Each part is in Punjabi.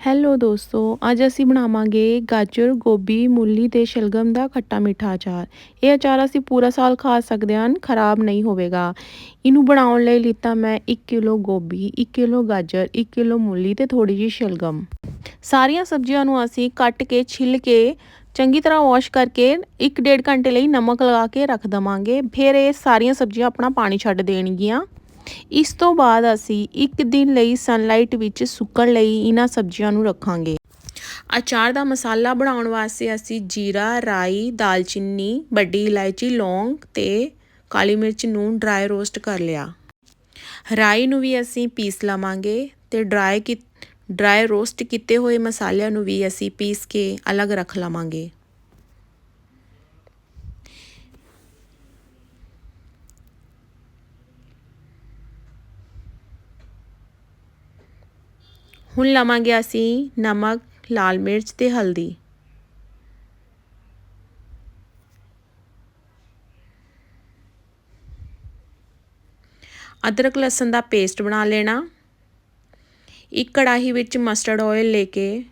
ਹੈਲੋ ਦੋਸਤੋ, ਅੱਜ ਅਸੀਂ ਬਣਾਵਾਂਗੇ ਗਾਜਰ, ਗੋਭੀ, ਮੂਲੀ ਤੇ ਸ਼ਲਗਮ ਦਾ ਖੱਟਾ ਮਿੱਠਾ ਅਚਾਰ। ਇਹ ਅਚਾਰ ਅਸੀਂ ਪੂਰਾ ਸਾਲ ਖਾ ਸਕਦੇ ਹਾਂ, ਖਰਾਬ ਨਹੀਂ ਹੋਵੇਗਾ। ਇਹਨੂੰ ਬਣਾਉਣ ਲਈ ਲਿੱਤਾ ਮੈਂ 1 ਕਿਲੋ ਗੋਭੀ 1 ਕਿਲੋ ਗਾਜਰ 1 ਕਿਲੋ ਮੂਲੀ ਤੇ ਥੋੜੀ ਜਿਹੀ ਸ਼ਲਗਮ। ਸਾਰੀਆਂ ਸਬਜ਼ੀਆਂ ਨੂੰ ਅਸੀਂ ਕੱਟ ਕੇ, ਛਿੱਲ ਕੇ, ਚੰਗੀ ਤਰ੍ਹਾਂ ਵਾਸ਼ ਕਰਕੇ 1.5 ਘੰਟੇ ਲਈ ਨਮਕ ਲਗਾ ਕੇ ਰੱਖ ਦਵਾਂਗੇ। ਫਿਰ ਇਹ ਸਾਰੀਆਂ ਸਬਜ਼ੀਆਂ ਆਪਣਾ ਪਾਣੀ ਛੱਡ ਦੇਣਗੀਆਂ। ਇਸ ਤੋਂ ਬਾਅਦ ਅਸੀਂ ਇੱਕ ਦਿਨ ਲਈ ਸਨਲਾਈਟ ਵਿੱਚ ਸੁੱਕਣ ਲਈ ਇਹਨਾਂ ਸਬਜ਼ੀਆਂ ਨੂੰ ਰੱਖਾਂਗੇ। ਅਚਾਰ ਦਾ ਮਸਾਲਾ ਬਣਾਉਣ ਵਾਸਤੇ ਅਸੀਂ ਜੀਰਾ, ਰਾਈ, ਦਾਲਚੀਨੀ, ਵੱਡੀ ਇਲਾਇਚੀ, ਲੌਂਗ ਤੇ ਕਾਲੀ ਮਿਰਚ ਨੂੰ ਡਰਾਈ ਰੋਸਟ ਕਰ ਲਿਆ। ਰਾਈ ਨੂੰ ਵੀ ਅਸੀਂ ਪੀਸ ਲਵਾਂਗੇ ਤੇ ਡਰਾਈ ਕੀ ਡਰਾਈ ਰੋਸਟ ਕੀਤੇ ਹੋਏ ਮਸਾਲਿਆਂ ਨੂੰ ਵੀ ਅਸੀਂ ਪੀਸ ਕੇ ਅਲੱਗ ਰੱਖ ਲਵਾਂਗੇ। ਹੁਣ ਲਵਾਂਗੇ ਅਸੀਂ ਨਮਕ, ਲਾਲ ਮਿਰਚ ਤੇ ਹਲਦੀ। ਅਦਰਕ, ਲਸਣ ਦਾ ਪੇਸਟ ਬਣਾ ਲੈਣਾ। ਇੱਕ ਕੜਾਹੀ ਵਿੱਚ ਮਸਟਰਡ ਆਇਲ ਲੈ ਕੇ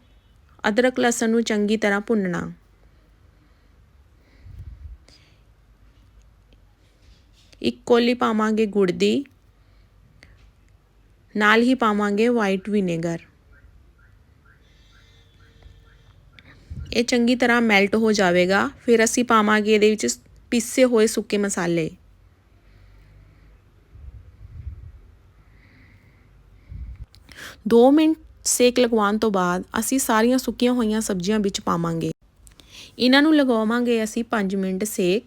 ਅਦਰਕ, ਲਸਣ ਨੂੰ ਚੰਗੀ ਤਰ੍ਹਾਂ ਭੁੰਨਣਾ। ਇੱਕ ਕੋਲੀ ਪਾਵਾਂਗੇ ਗੁੜ ਦੀ। ਨਾਲ ਹੀ ਪਾਵਾਂਗੇ ਵਾਈਟ ਵਿਨੇਗਰ ਇਹ ਚੰਗੀ ਤਰ੍ਹਾਂ ਮੈਲਟ ਹੋ ਜਾਵੇਗਾ। ਫਿਰ ਅਸੀਂ ਪਾਵਾਂਗੇ ਇਹਦੇ ਵਿੱਚ ਪੀਸੇ ਹੋਏ ਸੁੱਕੇ ਮਸਾਲੇ। ਦੋ ਮਿੰਟ ਸੇਕ ਲਗਵਾਉਣ ਤੋਂ ਬਾਅਦ ਅਸੀਂ ਸਾਰੀਆਂ ਸੁੱਕੀਆਂ ਹੋਈਆਂ ਸਬਜ਼ੀਆਂ ਵਿੱਚ ਪਾਵਾਂਗੇ। ਇਹਨਾਂ ਨੂੰ ਲਗਾਵਾਂਗੇ ਅਸੀਂ 5 ਮਿੰਟ ਸੇਕ।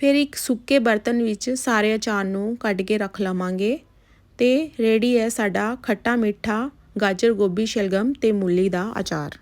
ਫਿਰ ਇੱਕ ਸੁੱਕੇ ਬਰਤਨ ਵਿੱਚ ਸਾਰੇ ਅਚਾਰ ਨੂੰ ਕੱਢ ਕੇ ਰੱਖ ਲਵਾਂਗੇ ਤੇ ਰੈਡੀ ਹੈ ਸਾਡਾ ਖੱਟਾ ਮਿੱਠਾ ਗਾਜਰ ਗੋਭੀ ਸ਼ਲਗਮ ਤੇ ਮੂਲੀ ਦਾ ਅਚਾਰ।